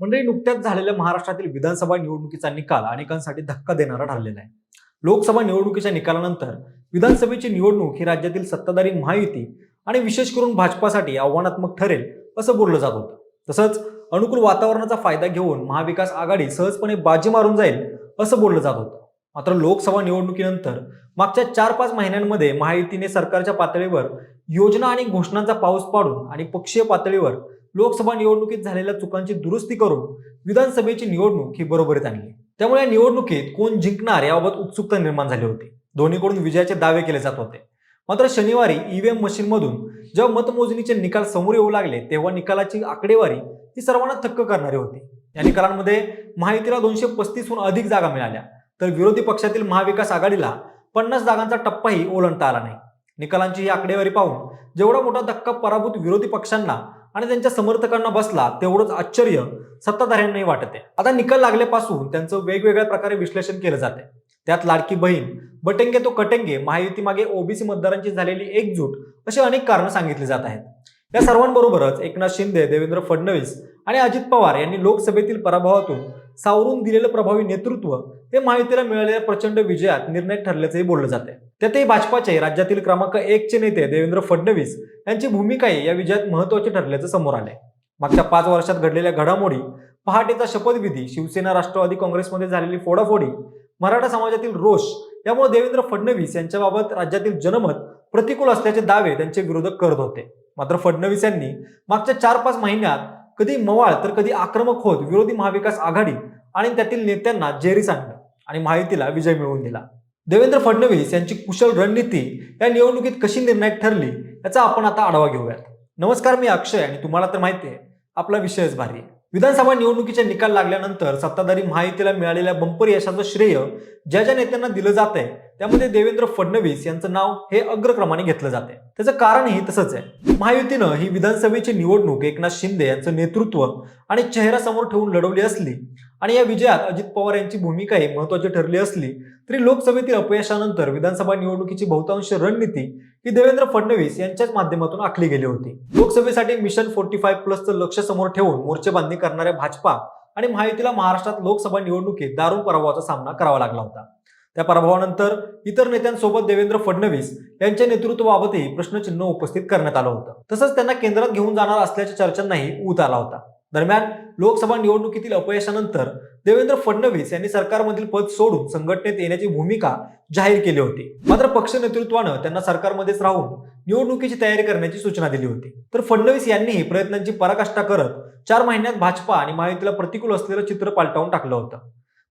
मंडळी नुकत्याच झालेल्या महाराष्ट्रातील विधानसभा निवडणुकीचा निकाल अनेकांसाठी धक्का देणारा ठरलेला आहे. लोकसभा निवडणुकीच्या निकालानंतर विधानसभेची निवडणूक ही राज्यातील सत्ताधारी महायुती आणि विशेष करून भाजपासाठी आव्हानात्मक ठरेल असं बोललं जात होतं. तसंच अनुकूल वातावरणाचा फायदा घेऊन महाविकास आघाडी सहजपणे बाजी मारून जाईल असं बोललं जात होतं. मात्र लोकसभा निवडणुकीनंतर मागच्या चार पाच महिन्यांमध्ये महायुतीने सरकारच्या पातळीवर योजना आणि घोषणांचा पाऊस पाडून आणि पक्षीय पातळीवर लोकसभा निवडणुकीत झालेल्या चुकांची दुरुस्ती करून विधानसभेची निवडणूक ही बरोबरीत आणली. त्यामुळे या निवडणुकीत कोण जिंकणार याबाबत उत्सुकता निर्माण झाली होती. दोन्हीकडून विजयाचे दावे केले जात होते. मात्र शनिवारी ईव्हीएम मशीनमधून जेव्हा मतमोजणीचे निकाल समोर येऊ लागले तेव्हा निकालाची आकडेवारी ही सर्वांना थक्क करणारी होती. या निकालांमध्ये महायुतीला दोनशे पस्तीसहून अधिक जागा मिळाल्या. तर विरोधी पक्षातील महाविकास आघाडीला पन्नास जागांचा टप्पाही ओलांडता आला नाही. निकालांची ही आकडेवारी पाहून जेवढा मोठा धक्का पराभूत विरोधी पक्षांना आणि त्यांच्या समर्थकांना बसला तेवढंच आश्चर्य सत्ताधाऱ्यांनाही वाटत. आहे आता निकाल लागल्यापासून त्यांचं वेगवेगळ्या प्रकारे विश्लेषण केलं जाते. त्यात लाडकी बहीण बटेंगे तो कटेंगे महायुती मागे ओबीसी मतदारांची झालेली एकजूट अशी अनेक कारणं सांगितली जात आहेत. या सर्वांबरोबरच एकनाथ शिंदे देवेंद्र फडणवीस आणि अजित पवार यांनी लोकसभेतील पराभवातून सावरून दिलेलं प्रभावी नेतृत्व हे महायुतीला मिळालेल्या प्रचंड विजयात निर्णायक ठरल्याचंही बोललं जाते त्यातही भाजपाचे राज्यातील क्रमांक एकचे नेते देवेंद्र फडणवीस यांची भूमिकाही या विजयात महत्वाची ठरल्याचं समोर आलंय. मागच्या पाच वर्षात घडलेल्या घडामोडी पहाटेचा शपथविधी शिवसेना राष्ट्रवादी काँग्रेसमध्ये झालेली फोडाफोडी मराठा समाजातील रोष यामुळे देवेंद्र फडणवीस यांच्याबाबत राज्यातील जनमत प्रतिकूल असल्याचे दावे त्यांचे विरोधक करत होते. मात्र फडणवीस यांनी मागच्या चार पाच महिन्यात कधी मवाळ तर कधी आक्रमक होत विरोधी महाविकास आघाडी आणि त्यातील नेत्यांना जेरीस आणलं आणि माहितीला विजय मिळवून दिला. देवेंद्र फडणवीस यांची कुशल रणनीती या निवडणुकीत कशी निर्णायक ठरली याचा आपण आता आढावा घेऊयात. नमस्कार मी अक्षय आणि तुम्हाला तर माहिती आहे आपला विषयच भारी विधानसभा निवडणुकीचे निकाल लागल्यानंतर सत्ताधारी महायुतीला मिळालेल्या बंपर यशाचं श्रेय ज्या ज्या नेत्यांना दिलं जात आहे त्यामध्ये देवेंद्र फडणवीस यांचं नाव हे अग्रक्रमाने घेतलं जाते. त्याचं कारणही तसंच आहे. महायुतीनं ही विधानसभेची निवडणूक एकनाथ शिंदे यांचं नेतृत्व आणि चेहरा समोर ठेवून लढवली असली आणि या विजयात अजित पवार यांची भूमिकाही महत्वाची ठरली असली तरी लोकसभेतील अपयशानंतर विधानसभा निवडणुकीची बहुतांश रणनीती ही देवेंद्र फडणवीस यांच्याच माध्यमातून आखली गेली होती. लोकसभेसाठी मिशन फोर्टी फाईव्ह प्लसचं लक्ष समोर ठेवून मोर्चेबांधणी करणाऱ्या भाजपा आणि महायुतीला महाराष्ट्रात लोकसभा निवडणुकीत दारुण पराभवाचा सामना करावा लागला होता. त्या पराभवानंतर इतर नेत्यांसोबत देवेंद्र फडणवीस यांच्या नेतृत्वाबाबतही प्रश्नचिन्ह उपस्थित करण्यात आलं होतं. तसंच त्यांना केंद्रात घेऊन जाणार असल्याच्या चर्चांनाही ऊत आला होता. दरम्यान लोकसभा निवडणुकीतील अपयशानंतर देवेंद्र फडणवीस यांनी सरकारमधील पद सोडून संघटनेत येण्याची भूमिका जाहीर केली होती. मात्र पक्ष नेतृत्वानं त्यांना सरकारमध्येच राहून निवडणुकीची तयारी करण्याची सूचना दिली होती. तर फडणवीस यांनीही प्रयत्नांची पराकाष्ठा करत चार महिन्यात भाजपा आणि महायुतीला प्रतिकूल असलेलं चित्र पालटावून टाकलं होतं.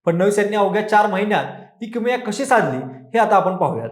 फडणवीस यांनी अवघ्या चार महिन्यात ती किमया कशी साधली हे आता आपण पाहूयात.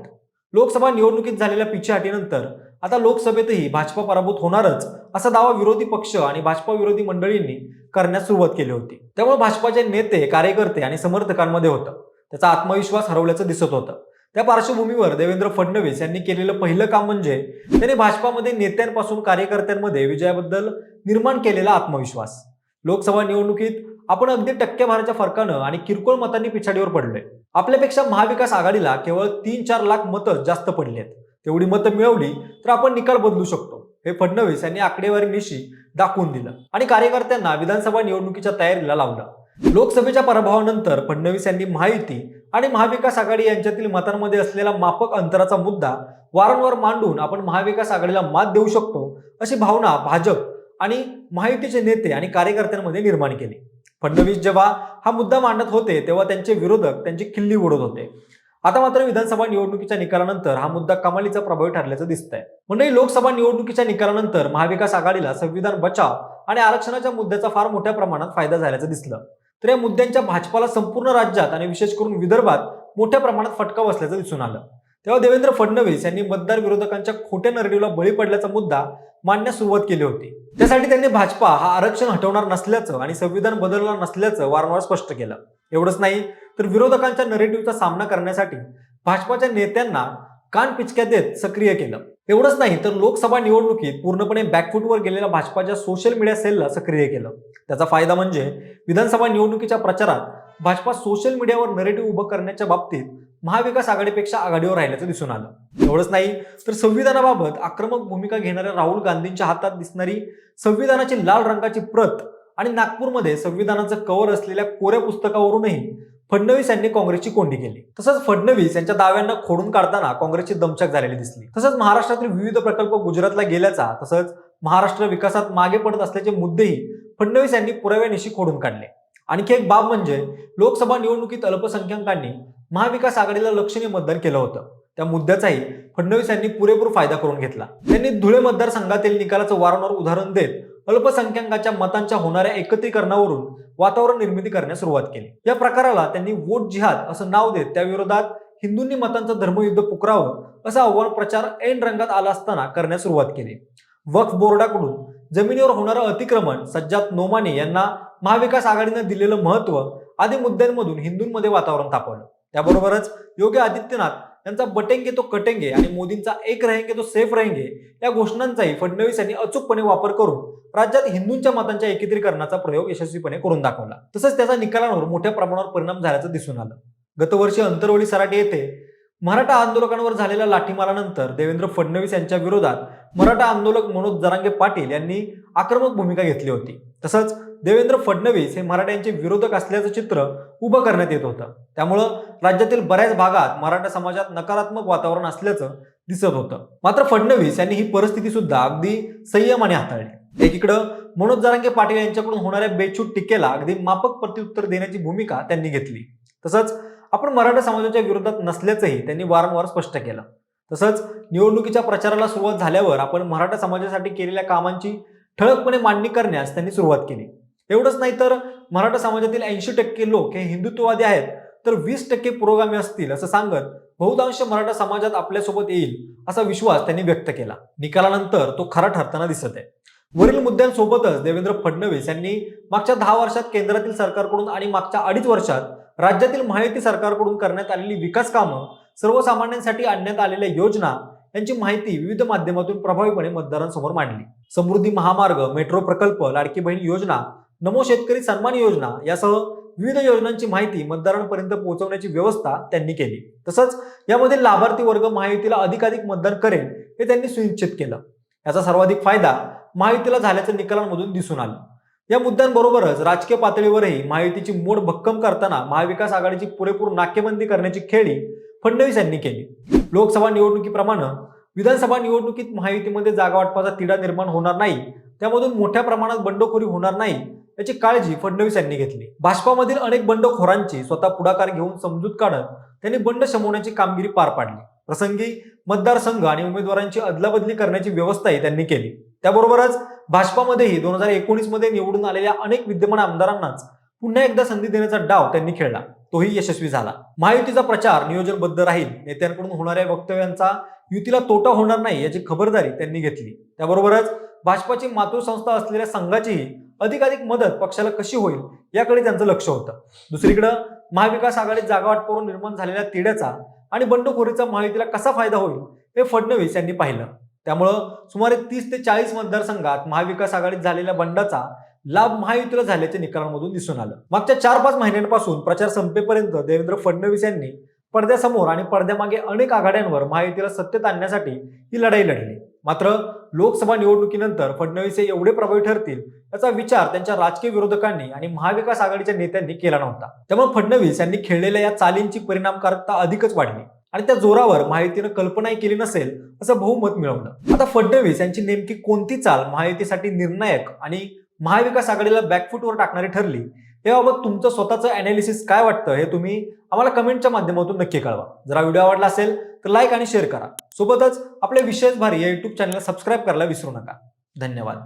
लोकसभा निवडणुकीत झालेल्या पिछेहाटीनंतर आता लोकसभेतही भाजपा पराभूत होणारच असा दावा विरोधी पक्ष आणि भाजपा विरोधी मंडळींनी करण्यास सुरुवात केली होती. त्यामुळे भाजपाचे नेते कार्यकर्ते आणि समर्थकांमध्ये होतं. त्याचा आत्मविश्वास हरवल्याचं दिसत होतं. त्या पार्श्वभूमीवर देवेंद्र फडणवीस यांनी केलेलं पहिलं काम म्हणजे त्यांनी भाजपामध्ये नेत्यांपासून कार्यकर्त्यांमध्ये विजयाबद्दल निर्माण केलेला आत्मविश्वास. लोकसभा निवडणुकीत आपण अगदी टक्केभाराच्या फरकानं आणि किरकोळ मतांनी पिछाडीवर पडलोय. आपल्यापेक्षा महाविकास आघाडीला केवळ तीन चार लाख मतं जास्त पडली आहेत तेवढी मतं मिळवली तर आपण निकाल बदलू शकतो. हे फडणवीस यांनी आकडेवारी निशी दाखवून दिलं आणि कार्यकर्त्यांना विधानसभा निवडणुकीच्या तयारीला लावलं. लोकसभेच्या पराभवानंतर फडणवीस यांनी महायुती आणि महाविकास आघाडी यांच्यातील मतांमध्ये असलेला मापक अंतराचा मुद्दा वारंवार मांडून आपण महाविकास आघाडीला मात देऊ शकतो अशी भावना भाजप आणि महायुतीचे नेते आणि कार्यकर्त्यांमध्ये निर्माण केली. फडणवीस जेव्हा हा मुद्दा मांडत होते तेव्हा त्यांचे विरोधक त्यांची खिल्ली उडत होते. आता मात्र विधानसभा निवडणुकीच्या निकालानंतर हा मुद्दा कमालीचा प्रभावी ठरल्याचं दिसतंय. म्हणजे लोकसभा निवडणुकीच्या निकालानंतर महाविकास आघाडीला संविधान बचाव आणि आरक्षणाच्या मुद्द्याचा फार मोठ्या प्रमाणात फायदा झाल्याचं दिसलं. तर या मुद्द्यांच्या भाजपाला संपूर्ण राज्यात आणि विशेष करून विदर्भात मोठ्या प्रमाणात फटका बसल्याचं दिसून आलं. तेव्हा देवेंद्र फडणवीस यांनी मतदार विरोधकांच्या खोट्या नरडीला बळी पडल्याचा मुद्दा मांडण्यास सुरुवात केली होती. त्यासाठी त्यांनी भाजपा हा आरक्षण हटवणार नसल्याचं आणि संविधान बदलणार नसल्याचं वारंवार स्पष्ट केलं. एवढंच नाही तर विरोधकांच्या नरेटिव्हचा सामना करण्यासाठी भाजपाच्या नेत्यांना कान पिचक्या देत सक्रिय केलं. एवढंच नाही तर लोकसभा निवडणुकीत पूर्णपणे बॅकफुटवर गेलेल्या भाजपाच्या सोशल मीडिया सेलला सक्रिय केलं. त्याचा फायदा म्हणजे विधानसभा निवडणुकीच्या प्रचारात भाजपा सोशल मीडियावर नरेटिव्ह उभं करण्याच्या बाबतीत महाविकास आघाडीपेक्षा आघाडीवर राहिल्याचं दिसून आलं. एवढंच नाही तर संविधानाबाबत आक्रमक भूमिका घेणाऱ्या राहुल गांधींच्या हातात दिसणारी संविधानाची लाल रंगाची प्रत आणि नागपूरमध्ये संविधानाचं कवर असलेल्या कोऱ्या पुस्तकावरूनही फडणवीस यांनी काँग्रेसची कोंडी केली. तसंच फडणवीस यांच्या दाव्यांना खोडून काढताना काँग्रेसची दमछाक झालेली दिसली. तसंच महाराष्ट्रातील विविध प्रकल्प गुजरातला गेल्याचा तसंच महाराष्ट्र विकासात मागे पडत असल्याचे मुद्देही फडणवीस यांनी पुराव्यानिशी खोडून काढले. आणखी एक बाब म्हणजे लोकसभा निवडणुकीत अल्पसंख्याकांनी महाविकास आघाडीला लक्षणीय मतदान केलं होतं. त्या मुद्द्याचाही फडणवीस यांनी पुरेपूर फायदा करून घेतला. त्यांनी धुळे मतदारसंघातील निकालाचं वारंवार उदाहरण देत अल्पसंख्याकांच्या मतांच्या होणाऱ्या एकत्रीकरणावरून वातावरण निर्मिती करण्यास सुरुवात केली. या प्रकाराला त्यांनी वोट जिहाद असं नाव देत त्याविरोधात हिंदूंनी मतांचं धर्मयुद्ध पुकरावं असं आव्हान प्रचार ऐन रंगात आला असताना करण्यास सुरुवात केली. वक्फ बोर्डाकडून जमिनीवर होणारं अतिक्रमण सज्जात नोमानी यांना महाविकास आघाडीनं दिलेलं महत्त्व आदी मुद्द्यांमधून हिंदूंमध्ये वातावरण तापवलं. त्याबरोबरच योगी आदित्यनाथ यांचा बटेंगे तो कटेंगे आणि मोदींचा एक रहेंगे तो सेफ रहेंगे या घोषणांचाही फडणवीस यांनी अचूकपणे वापर करून राज्यात हिंदूंच्या मतांच्या एकत्रीकरणाचा प्रयोग यशस्वीपणे करून दाखवला. तसंच त्याचा निकालांवर मोठ्या प्रमाणावर परिणाम झाल्याचं दिसून आलं. गतवर्षी अंतरवली सराटी येथे मराठा आंदोलकांवर झालेल्या लाठीमारानंतर देवेंद्र फडणवीस यांच्या विरोधात मराठा आंदोलक मनोज जरांगे पाटील यांनी आक्रमक भूमिका घेतली होती. तसंच देवेंद्र फडणवीस हे मराठ्यांचे विरोधक असल्याचं चित्र उभं करण्यात येत होतं. त्यामुळं राज्यातील बऱ्याच भागात मराठा समाजात नकारात्मक वातावरण असल्याचं दिसत होतं. मात्र फडणवीस यांनी ही परिस्थिती सुद्धा अगदी संयमाने हाताळली. एकीकडं मनोज जरांगे पाटील यांच्याकडून होणाऱ्या बेछूट टीकेला अगदी मापक प्रत्युत्तर देण्याची भूमिका त्यांनी घेतली. तसंच आपण मराठा समाजाच्या विरोधात नसल्याचंही त्यांनी वारंवार स्पष्ट केलं. तसंच निवडणुकीच्या प्रचाराला सुरुवात झाल्यावर आपण मराठा समाजासाठी केलेल्या कामांची ठळकपणे मांडणी करण्यास त्यांनी सुरुवात केली. एवढंच नाही तर मराठा समाजातील ऐंशी टक्के लोक हे हिंदुत्ववादी आहेत. तर वीस टक्के पुरोगामी असतील असं सांगत बहुतांश मराठा समाजात आपल्यासोबत येईल असा विश्वास त्यांनी व्यक्त केला. निकालानंतर तो खरा ठरताना दिसत आहे. वरील मुद्द्यांसोबतच देवेंद्र फडणवीस यांनी मागच्या दहा वर्षात केंद्रातील सरकारकडून आणि मागच्या अडीच वर्षात राज्यातील माहिती सरकारकडून करण्यात आलेली विकास कामं सर्वसामान्यांसाठी आणण्यात आलेल्या योजना यांची माहिती विविध माध्यमातून प्रभावीपणे मतदारांसमोर मांडली. समृद्धी महामार्ग मेट्रो प्रकल्प लाडकी बहीण योजना नमो शेतकरी सन्मान योजना यासह विविध योजनांची माहिती मतदारांपर्यंत पोहोचवण्याची व्यवस्था त्यांनी केली. तसंच यामधील लाभार्थी वर्ग महायुतीला अधिकाधिक मतदान करेल हे त्यांनी सुनिश्चित केलं. याचा सर्वाधिक फायदा महायुतीला झाल्याचं निकालांमधून दिसून आलं. या मुद्द्यांबरोबरच राजकीय पातळीवरही महायुतीची मोड भक्कम करताना महाविकास आघाडीची पुरेपूर नाकेबंदी करण्याची खेळी फडणवीस यांनी केली. लोकसभा निवडणुकीप्रमाणे विधानसभा निवडणुकीत महायुतीमध्ये जागा वाटपाचा तिढा निर्माण होणार नाही त्यामधून मोठ्या प्रमाणात बंडखोरी होणार नाही याची काळजी फडणवीस यांनी घेतली. भाजपामधील अनेक बंडखोरांची स्वतः पुढाकार घेऊन समजूत काढत त्यांनी बंड शमवण्याची कामगिरी पार पाडली. प्रसंगी मतदारसंघ आणि उमेदवारांची अदलाबदली करण्याची व्यवस्थाही त्यांनी केली. त्याबरोबरच भाजपामध्येही दोन हजार एकोणीसमध्ये निवडून आलेल्या अनेक विद्यमान आमदारांनाच पुन्हा एकदा संधी देण्याचा डाव त्यांनी खेळला. तोही यशस्वी झाला. महायुतीचा प्रचार नियोजनबद्ध राहील. नेत्यांकडून होणाऱ्या वक्तव्यांचा युतीला तोटा होणार नाही याची खबरदारी त्यांनी घेतली. त्याबरोबरच भाजपाची मातृसंस्था असलेल्या संघाचीही अधिकाधिक मदत पक्षाला कशी होईल याकडे त्यांचं लक्ष होतं. दुसरीकडं महाविकास आघाडीत जागा वाटपावरून निर्माण झालेल्या तिड्याचा आणि बंडखोरीचा महायुतीला कसा फायदा होईल हे फडणवीस यांनी पाहिलं. त्यामुळं सुमारे तीस ते चाळीस मतदारसंघात महाविकास आघाडीत झालेल्या बंडाचा लाभ महायुतीला झाल्याच्या निकालांमधून दिसून आलं. मागच्या चार पाच महिन्यांपासून प्रचार संपेपर्यंत देवेंद्र फडणवीस यांनी पडद्यासमोर आणि पडद्यामागे अनेक आघाड्यांवर महायुतीला सत्तेत आणण्यासाठी ही लढाई लढली. मात्र लोकसभा निवडणुकीनंतर फडणवीस हे एवढे प्रभावी ठरतील याचा विचार त्यांच्या राजकीय विरोधकांनी आणि महाविकास आघाडीच्या नेत्यांनी केला नव्हता. त्यामुळे फडणवीस यांनी खेळलेल्या या चालींची परिणामकारकता अधिकच वाढली आणि त्या जोरावर महायुतीनं कल्पनाही केली नसेल असं बहुमत मिळवलं. आता फडणवीस यांची नेमकी कोणती चाल महायुतीसाठी निर्णायक आणि महाविकास आघाडीला बॅकफुटवर टाकणारी ठरली याबाबत तुमचं स्वतःचं अनालिसिस काय वाटतं हे तुम्ही आम्हाला कमेंटच्या माध्यमातून नक्की कळवा. जर व्हिडिओ आवडला असेल तर लाईक आणि शेअर करा. सोबतच आपल्या विशेष भारी या युट्यूब चॅनलला सबस्क्राईब करायला विसरू नका. धन्यवाद.